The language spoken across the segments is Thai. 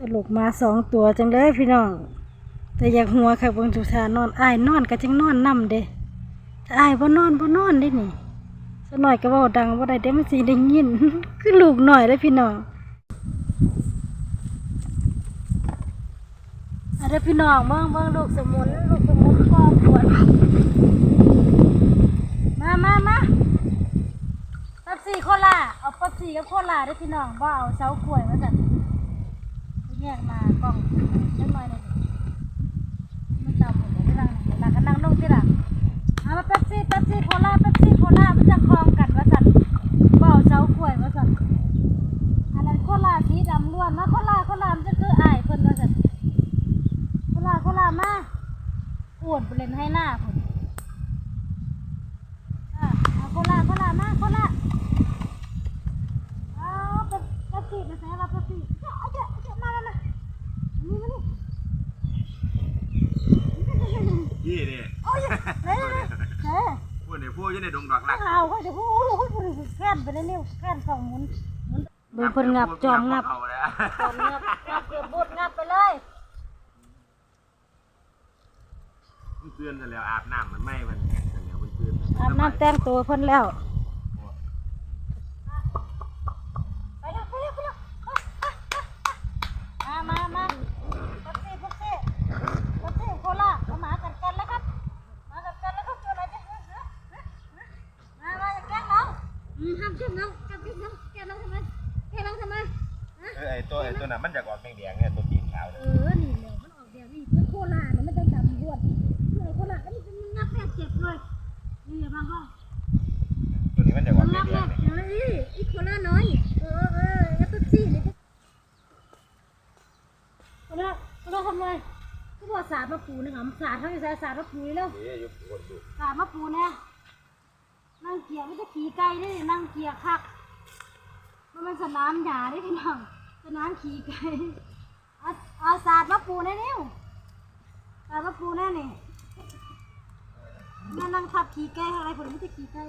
ตลกมาสองตัวจังเลยพี่น้อง แต่อยากหัวค่ะเบิ่งสุธานอนอ้ายนอนก็จังนอนนํเด้ถ้าอ้ายบ่นอนบ่นอนเด้นี่สหน่อยก็เว้าดังบ่ได้เด้มันสิได้ยิน คือลูกหน่อยเด้พี่น้องอะเด้อพี่น้องเบิ่งเบิ่งลูกสมุนลูกสมุนกอปวดมามามาเป๊ปซี่โคลาเอาเป๊ปซี่กับโคลาเด้อพี่น้องบ่เอาเซากล้วยมาสั่น แยกมากล้องเล็กน้อยหน่อยมันตามผมที่หลังหลังกันนั่งลงที่หลังเอามาเป๊ปซี่เป๊ปซี่โคลาเป๊ปซี่โคลามันจะคลองกันว่าสัตว์เบาเสากล้วยว่าสัตว์อันนั้นโคลาสีดำล้วนมาโคลาโคลามันจะคืออายเพิ่นว่าสัตว์โคลาโคลามาอวนไปเล่นให้หน้าเพิ่นอะเอาโคลาโคลามาโคลาเอาไปไปสิไปใส่ว่าไปสิเนี่มานี่ยี่ดิโอ้ยเฮ้ยเฮ้ยพูดเนี่ยพูดอยู่ในดงดอกหลักเอาเขาจะพูดโอ้ยพูดแค่นไปเลยนิ้วแค่นสองหมุนหมุนเบิ่งเพิ่นงับจอมงับเอาแล้วจอมงับงับเกือบบดงับไปเลยมันเตือนกันแล้วอาบน้ำมันไหม้มันแข็งกันแล้วมันเตือนอาบน้ำแต่งตัวเพิ่นแล้วไปแล้วไปแล้วไปแล้วมามามาพักซี่พักซี่พักซี่โคล่าเอาหมากัดกันแล้วครับหมากัดกันแล้วครับตัวอะไรจะมามาอย่าแกล้งน้องอืมห้ามเชื่อน้องห้ามเชื่อน้องแกล้งน้องทำไมแกล้งน้องทำไม ฮะเออไอตัวไอตัวนั้นมันจะออกแดงๆเนี่ยตัวตีนขาวเอเนี่ยอนี่แหละมันออกแบบนี้เป็นโคลาเนี่ยมันจะดำรวดคือไอ้โคลาอันนี้มันงับแม่เจ็บเลยนี่อย่าบังก็ตัวนี้มันจะอมัอนกงับแดแม่งๆเนี่ยเดี๋ยวนี้อีโคลาน้อยเออเออแล้วตุ๊ซี่นี่โคลาโคลาทำไงก็บอกสาดมะปูนะครับสาดเท่าไหร่สาดมะปูแล้วเดี๋ยวอยู่ปวดอยู่สาดมะปูนี่ยนั่งเกียร์ไม่จะขี่ไกลได้นั่งเกียร์คัก มันเป็นสนามหญ้าได้พี่น้อง สนามขี่ไก่เอาเอาศาสาดมะปูแน่นิ้วสาดมะปูแน่นี่มานั่งทับขี่ไก่อะไรผมไม่ได้ขี่ไก่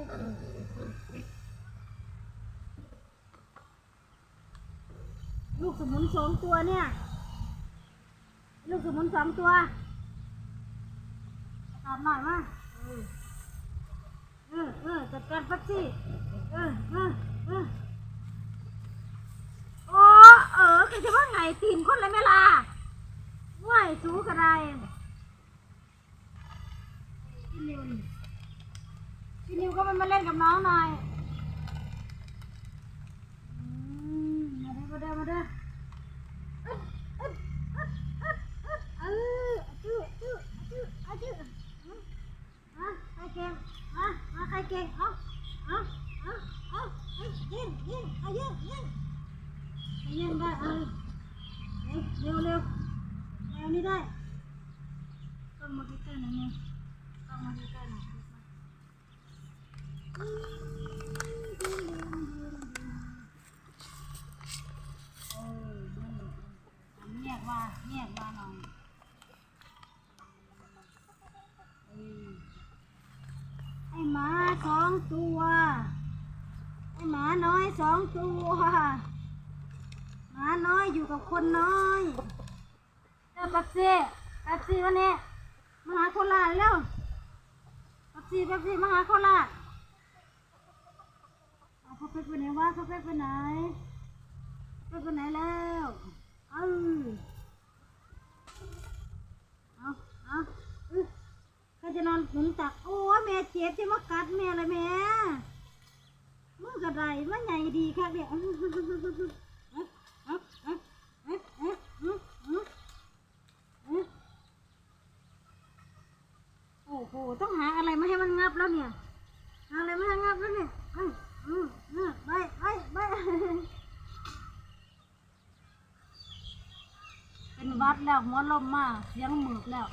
ลูกสมุนสองตัวเนี่ย ลูกสมุนสองตัวตอบหน่อยมาเออเออจัดการปักซี่เออเออเออ อ้เออคือจะว่าไงตีนคนเลยไหมล่ะว่ายสูกระไดพี่นิวพี่นิวก็มันมาเล่นกับน้องหน่อยมาเด้อมาเด้อมาเด้ออึ๊บอึ๊บอึ๊บอึ๊บอึ๊บเออจื้อจื้อจื้อจื้ออืมอะใครเก่งอะมาใครเก่งเอาเอาเอาเอาเอายิงยิงเอายิงยิง เย็นได้เออเร็วเร็วแนวนี้ได้ต้องมาใกล้ๆหน่อยนึงต้องมาใกล้ๆหน่อยโอ้ยแยกว่าแยกว่าหน่อยไอหมาสองตัว ไอหมาน้อยสองตัว หาน้อยอยู่กับคนน้อยเจ้าปับซี่ปับซี่วันนี้มาหาโคราชเร็วปับซี่ปับซี่มาหาโคราชเอาเขาไปไปไหนวะเขาไปไปไหนไปไปไหนแล้วเออเอาเอาเออใครจะนอนหนุนตักโอ้แม่เจ็บจะมากัดแม่เลยแม่มึงกระไรมันใหญ่ดีแค่เดียว โอ้โห ต้องหาอะไรมาให้มันงับแล้วเนี่ย หาอะไรมาให้งับแล้วเนี่ยอืมอืมอืมไปไปไปเป็น หัวลมมาเสียงหมืกแล้ว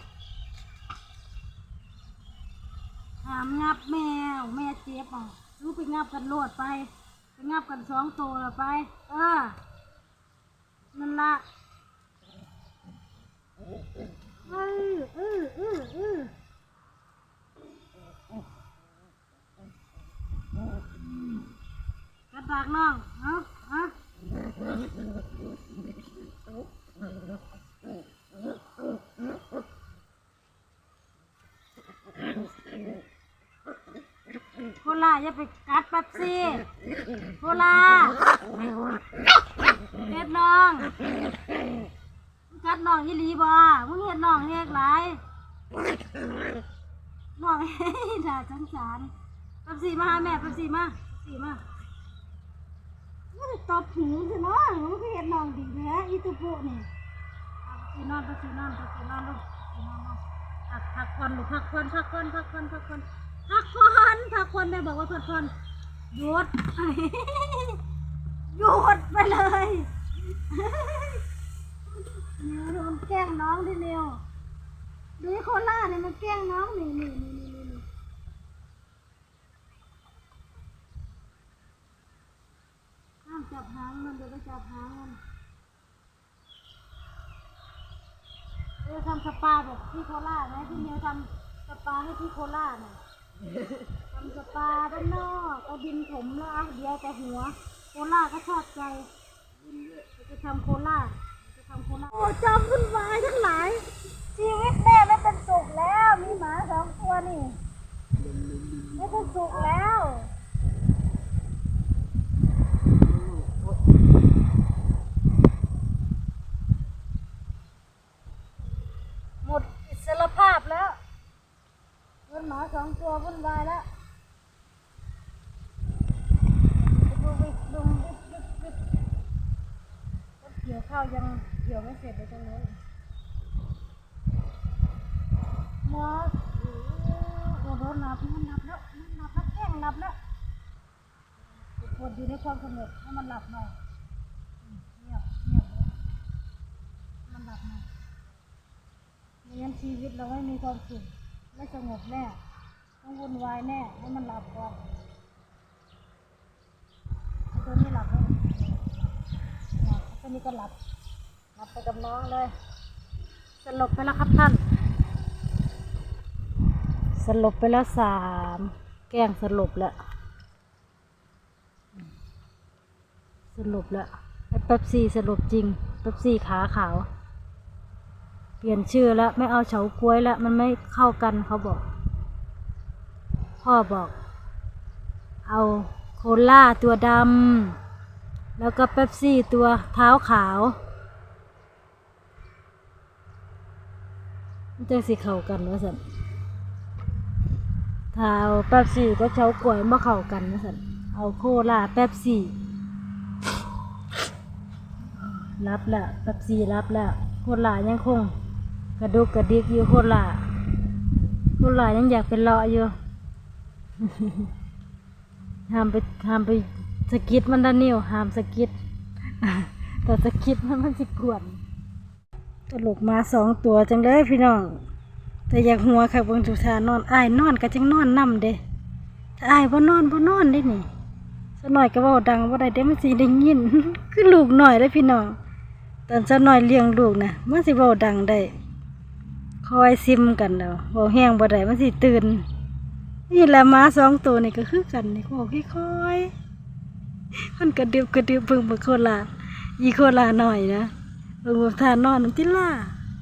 หามงับแมว แม่เจ็บอะรู้ไปงับกันโลดไป ไปงับกันสองตัวละไป เออนั่นละเออเออเออเออกระปากน้อง เอาเอา อย่าไปกัดแป๊บซี่โคลาเฮ็ดน้องกัดน้องยี่หลีบ่มึงเฮ็ดน้องเฮ็ดหลายน้องด่าสงสารแป๊บซี่มาหาแม่แป๊บซี่มาแป๊บซี่มามึงตบหูสิเนาะมึงก็เฮ็ดน้องดีแท้อีตุปุนี่แป๊บซี่นอนแป๊บซี่นอนแป๊บซี่นอนลูกแป๊บซี่นอนพักพักผ่อนลูกพักผ่อนพักผ่อนพักผ่อนพักผ่อน พักผ่อนพักผ่อนแม่บอกว่าพักผ่อนหยุดหยุดไปเลยเนี่ยโดนแกล้งน้องทีเดียวดูโคล่าเนี่ยมันแกล้งน้องนี่นี่นี่นี่นี่นี่ห้ามจับหางมันเดี๋ยวไปจับหางมันเออทำสปาแบบที่โคล่าไหมที่เมียทำสปาให้ที่โคล่าเนี่ย ทำสปาด้านนอกเอาดินผมแล้วอะเดียวแต่หัว โคล่าก็ชอบใจจะทำโคล่าจะทำโคล่าโอ้จอมวุ่นวายทั้งหลายชีวิตแม่ไม่เป็นสุขแล้ว มีหมาสองตัวนี่ ไม่เป็นสุขแล้ว หมดอิสรภาพแล้วเงินหมา สองตัววุ่นวายแล้วดูวิดูวิวิวิรถเกี่ยวข้าวยังเกี่ยวไม่เสร็จเลยตรงนี้นมอสโอ้โหนับมันนับแล้วมันนับแล้วแกล้งนับแล้วปวดอยู่ในความสงบให้มันหลับหน่อยเงียบเงียบมันหลับหน่อยไม่งั้นชีวิตเราไม่มีความสุขไม่สงบแน่ ต้องวุ่นวายแน่ ให้มันหลับก่อนตัวนี้หลับแล้วอะตัวนี้ก็หลับ หลับไปกับน้องเลย สลบไปแล้วครับท่าน สลบไปแล้วสาม แกล้งสลบแล้ว สลบแล้วไอ้เป๊ปซี่สลบจริง เป๊ปซี่ขาขาว เปลี่ยนชื่อแล้ว ไม่เอาเฉาก้วยแล้ว มันไม่เข้ากันเขาบอก พ่อบอก เอาโคล่าตัวดำ แล้วก็เป๊ปซี่ตัวเท้าขาวมันจะสิเข้ากันวะสันถ้าเอาเป๊ปซี่ก็เช้ากล้วยมาเข้ากันวะสันเอาโคล่าเป๊ปซี่รับล้วเป๊ปซี่รับล้วโคล่ายังคง กระดุกกระดิกอยู่โคล่าโคล่ายังอยากเป็นเลาะอยู่ ห้ามไปห้ามไปสะกิดมันด้านนิ้วห้ามสะกิดแต่สะกิดมันมันสิกวนตลกมาสองตัวจังเลยพี่น้อง แต่อยากหัวค่ะเบิ่งทุกทานอนอ้ายนอนก็จังนอนนํเด้ถ้าอ้ายบ่นอนบ่นอนเด้นี่สะหน่อยก็เว้าดังบ่ได้เด้มันสิได้ยิน คือลูกน้อยเด้อพี่น้องตอนสะหน่อยเลี้ยงลูกน่ะมันสิเว้าดังได้คอยซิมกันเด้อเว้าแห้งบ่ได้มันสิตื่น นี่แหละม้าสองตัวนี่ก็คือกันนี่ก็บอกค่อยๆมันกระดึบกระดึบเบิ่งเบิ่งโคลาอีโคลาหน่อยนะเบิ่งแบบทานอนนั่นติล่า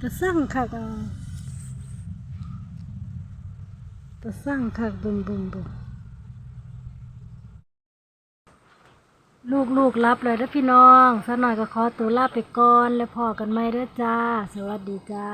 ตะสั่งคักเอาตะสั่งคักเบิ่งเบิ่งเบิ่งลูกลูกรับเลยนะพี่น้องสักหน่อยก็ขอตัวลาไปก่อน แล้วพอกันไหมเด้อจ้า สวัสดีจ้า